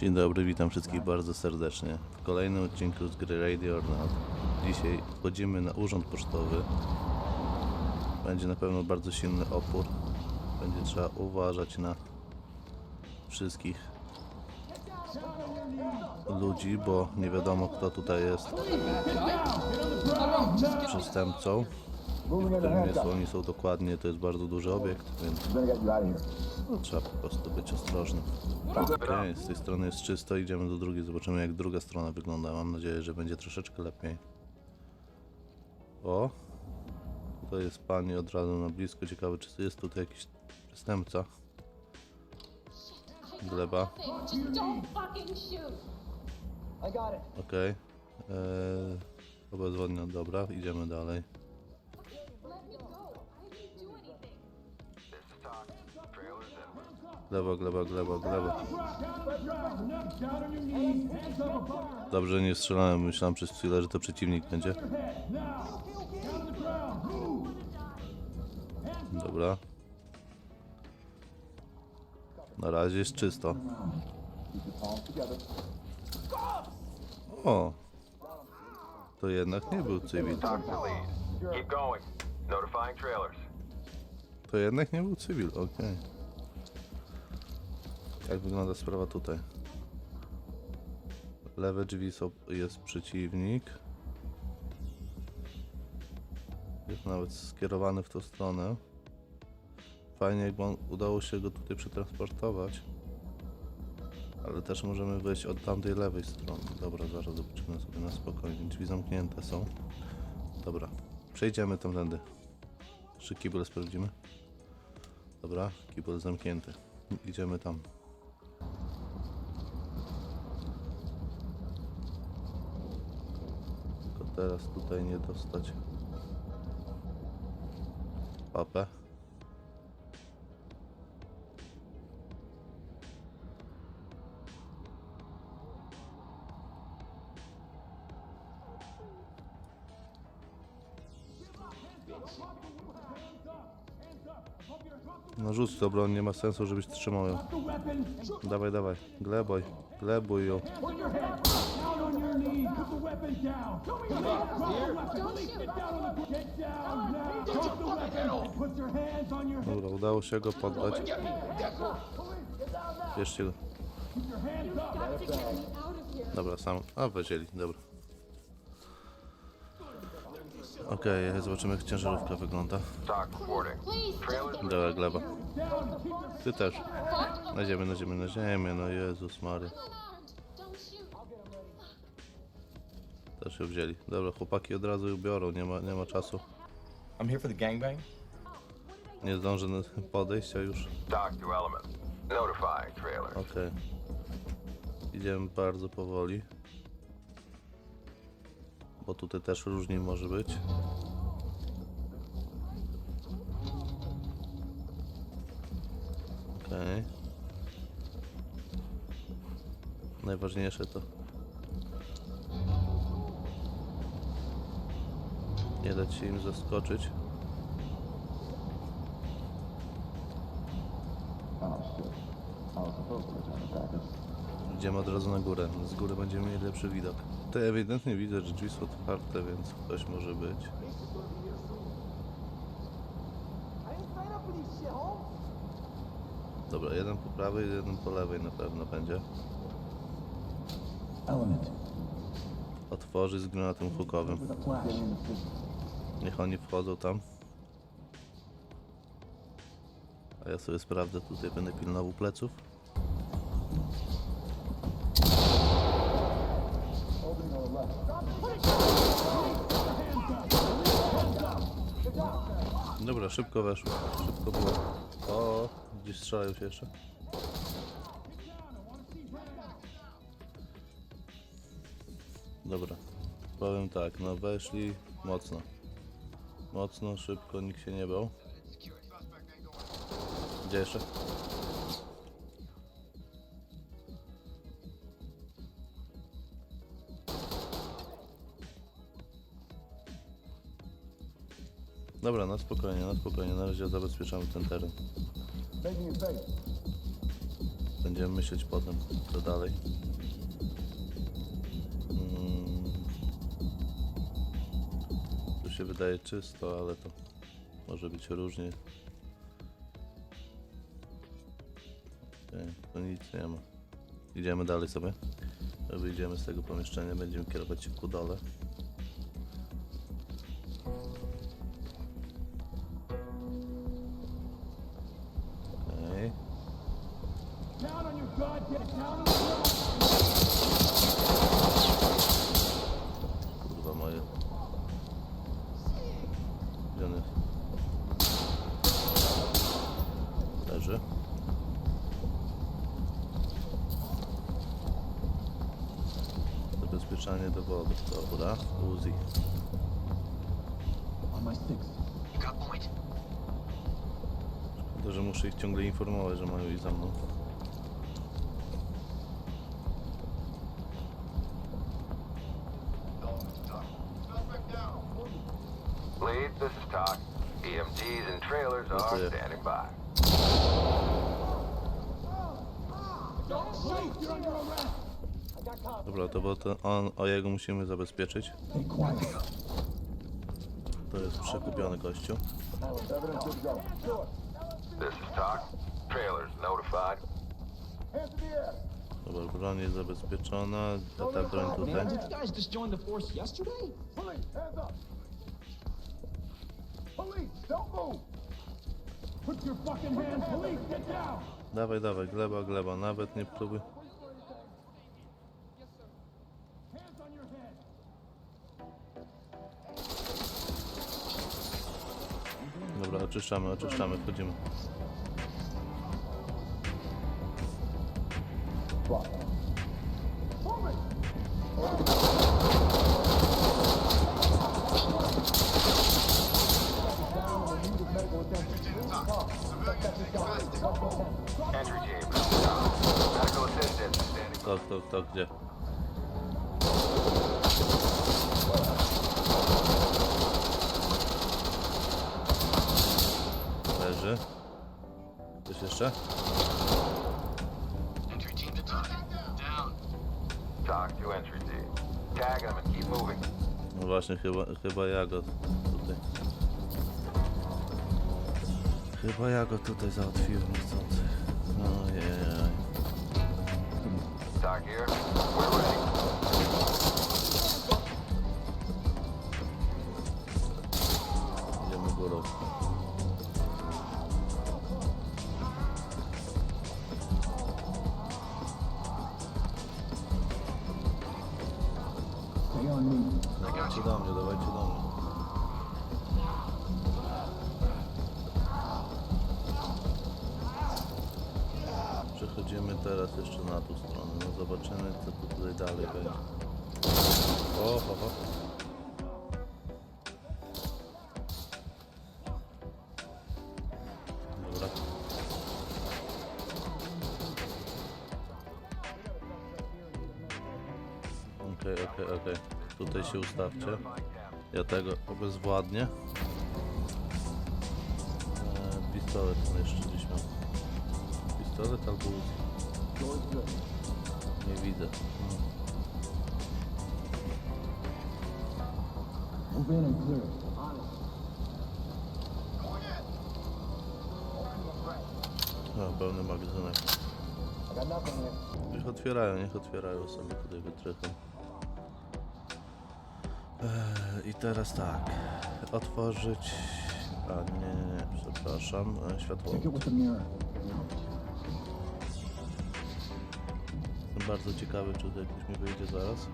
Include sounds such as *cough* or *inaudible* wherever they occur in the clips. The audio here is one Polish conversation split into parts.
Dzień dobry, witam wszystkich bardzo serdecznie w kolejnym odcinku z gry Radio or Not. Dzisiaj wchodzimy na urząd pocztowy. Będzie na pewno bardzo silny opór. Będzie trzeba uważać na wszystkich ludzi, bo nie wiadomo kto tutaj jest przestępcą. Którym miejscu oni są dokładnie, to jest bardzo duży obiekt, więc no, trzeba po prostu być ostrożnym. Okej, z tej strony jest czysto, idziemy do drugiej, zobaczymy jak druga strona wygląda. Mam nadzieję, że będzie troszeczkę lepiej. O! Tutaj jest pani od razu na blisko. Ciekawe, czy jest tutaj jakiś przestępca. Gleba. Okej. Okay. Obezwładnia, dobra, idziemy dalej. Gleba, gleba, gleba, gleba. Dobrze, nie strzelałem. Myślałem przez chwilę, że to przeciwnik będzie. Dobra. Na razie jest czysto. O! To jednak nie był cywil. To jednak nie był cywil, okej. Jak wygląda sprawa tutaj? Lewe drzwi są, jest przeciwnik. Jest nawet skierowany w tą stronę. Fajnie jakby on, udało się go tutaj przetransportować. Ale też możemy wejść od tamtej lewej strony. Dobra, zaraz zobaczymy sobie na spokojnie. Drzwi zamknięte są. Dobra, przejdziemy tamtędy. Czy kibel sprawdzimy? Dobra, kibel zamknięty. Idziemy tam. Teraz tutaj nie dostać papę. Rzuć to broń, nie ma sensu, żebyś trzymał ją. Dawaj, dawaj. Gleboj. Glebuj ją. Dobra, udało się go poddać. Bierzcie go. Dobra, sam. A, wzięli, dobra. Okej, zobaczymy jak ciężarówka wygląda. Get Dobra, gleba. Ty też. Na ziemię, na ziemię, na ziemię, no Jezus Mary. Też ją wzięli. Dobra, chłopaki od razu ją biorą, nie ma, nie ma czasu. I'm here for the gangbang. Nie zdążę na- podejść, a już. To element. Notifying trailers. Okej. Idziemy bardzo powoli. Bo tutaj też różnie może być. Okej. Najważniejsze to nie dać się im zaskoczyć. Oh shit. I was supposed to return the package. Idziemy od razu na górę. Z góry będziemy mieli lepszy widok. To ewidentnie widzę, że drzwi są otwarte, więc ktoś może być. Dobra, jeden po prawej, jeden po lewej na pewno będzie. Otworzy z granatem hukowym. Niech oni wchodzą tam. A ja sobie sprawdzę, tutaj będę pilnował pleców. Dobra, szybko weszło. Szybko było. O, gdzieś strzelają się jeszcze. Dobra, powiem tak, no weszli mocno. Mocno, szybko, nikt się nie bał. Gdzie jeszcze? Dobra, na spokojnie, na spokojnie. Na razie zabezpieczamy ten teren. Będziemy myśleć potem, co dalej. Mm. Tu się wydaje czysto, ale to może być różnie. Okej, tu nic nie ma. Idziemy dalej sobie. Wyjdziemy z tego pomieszczenia, będziemy kierować się ku dole. Kurwa moje. Jest? Leży. Zabezpieczanie dowodów. Dobra. Uzi. On my six. To, że muszę ich ciągle informować, że mają iść za mną. Lead, this is Talk. EMTs and trailers That's are it. standing by. Police, you're under arrest. Dobra, to bo to on, o jego musimy zabezpieczyć. To jest przekupiony gościu. This is Talk. Trailers notified. Dobra, broń jest zabezpieczona. A ta broń tutaj. Police, don't move. Put your fucking hands, police, get down. Dawaj, dawaj, gleba, gleba. Nawet nie próbuj. Dobra, oczyszczamy, oczyszczamy, wchodzimy. Tok, gdzie? Leży. Coś jeszcze? Talk to entry team. Tag them and keep moving. No właśnie, chyba, chyba ja go tutaj. Chyba ja go tutaj załatwiłem niechcący. Ojej. Talk here. We're ready. Idziemy górą. Dawajcie do mnie, dawajcie do mnie. Przechodzimy teraz jeszcze na. No zobaczymy co tu tutaj dalej będzie. O, ho. Dobra. Okej, okej, okej. Tutaj się ustawcie. Ja tego obezwładnię. Eee, pistolet jeszcze gdzieś mam. Pistolet albo Uzi. Nie widzę. Hmm. Move in and clear. O, pełny magazynek. Niech otwierają, niech otwierają sobie tutaj wytrychem. Eee, I teraz tak. Otworzyć. A nie, nie, nie, przepraszam. E, Światło. Bardzo ciekawy, czy tutaj ktoś mi wyjdzie zaraz.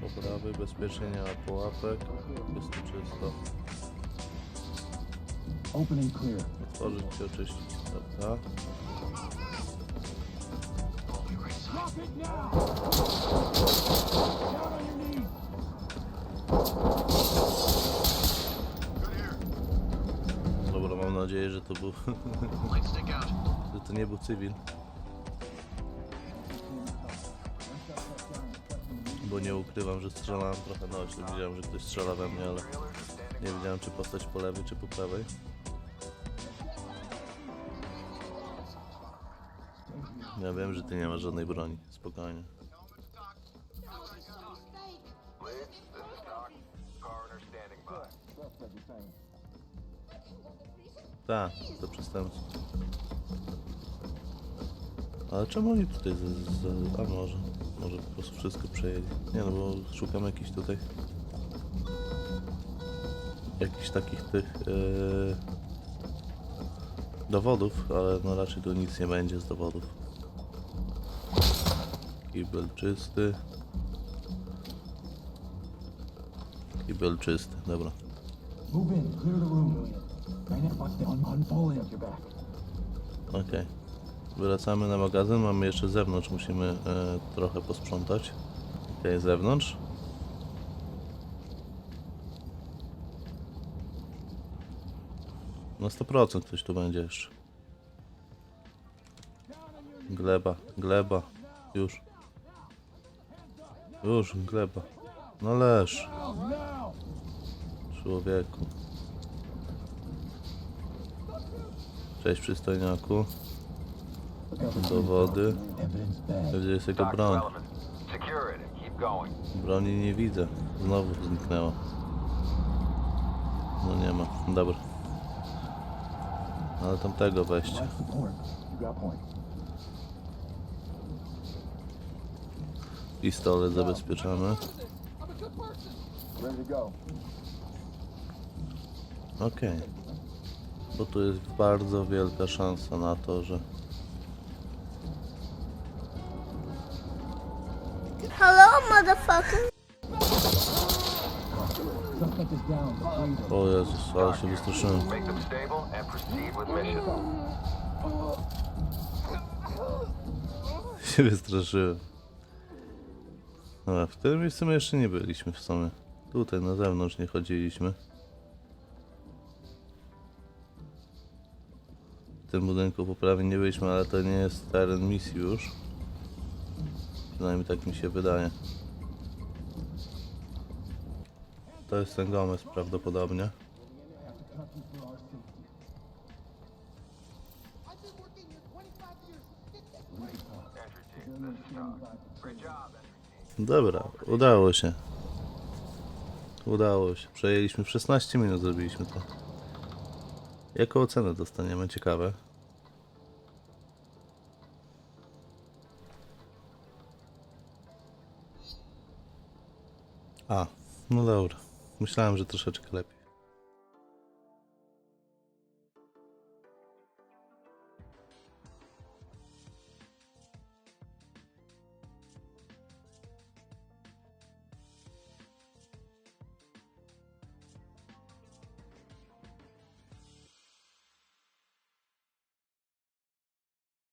Po prawej bezpiecznie nie ma pułapek. Jest tu czysto. Otworzyć i oczyścić. Dobra. Drop it now. Down on your knees. Dobra, mam nadzieję, że to był. *laughs* że to nie był cywil. Bo nie ukrywam, że strzelałem trochę na oczy. Widziałem, że ktoś strzela we mnie, ale nie wiedziałem, czy postać po lewej, czy po prawej. Ja wiem, że ty nie masz żadnej broni. Spokojnie. Lead, this is Doc. Coroner standing. Tak, to przestępcy. Ale czemu oni tutaj z, z, A może, może po prostu wszystko przejęli. Nie no, bo szukam jakichś tutaj... Jakichś takich tych... Yy, dowodów, ale no raczej tu nic nie będzie z dowodów. Kibel czysty. Kibel czysty, dobra. Move in, clear the room. Okej. Wracamy na magazyn. Mamy jeszcze zewnątrz, musimy e, trochę posprzątać. Okej, zewnątrz. Na 100% ktoś tu będzie jeszcze. Gleba, gleba. Już. Już, gleba. No leż. Człowieku. Cześć przystojniaku. Dowody. Evidence bad. Gdzie jest jego Doc broń? Broni nie widzę. Znowu zniknęła. No nie ma. Dobra. Ale tamtego wejścia. Pistolet zabezpieczamy. Okej. Bo tu jest bardzo wielka szansa na to, że... Hello, motherfucker. O Jezus, ale się wystraszyłem. *laughs* Się wystraszyłem. Dobra, w tym miejscu my jeszcze nie byliśmy w sumie. Tutaj na zewnątrz nie chodziliśmy. Tym budynku po prawie nie byliśmy, ale to nie jest teren misji już. Przynajmniej tak mi się wydaje. To jest ten Gomez prawdopodobnie. Dobra, udało się. Udało się. Przejęliśmy w 16 minut, zrobiliśmy to. Jaką ocenę dostaniemy? Ciekawe. A, no dobra. Myślałem, że troszeczkę lepiej.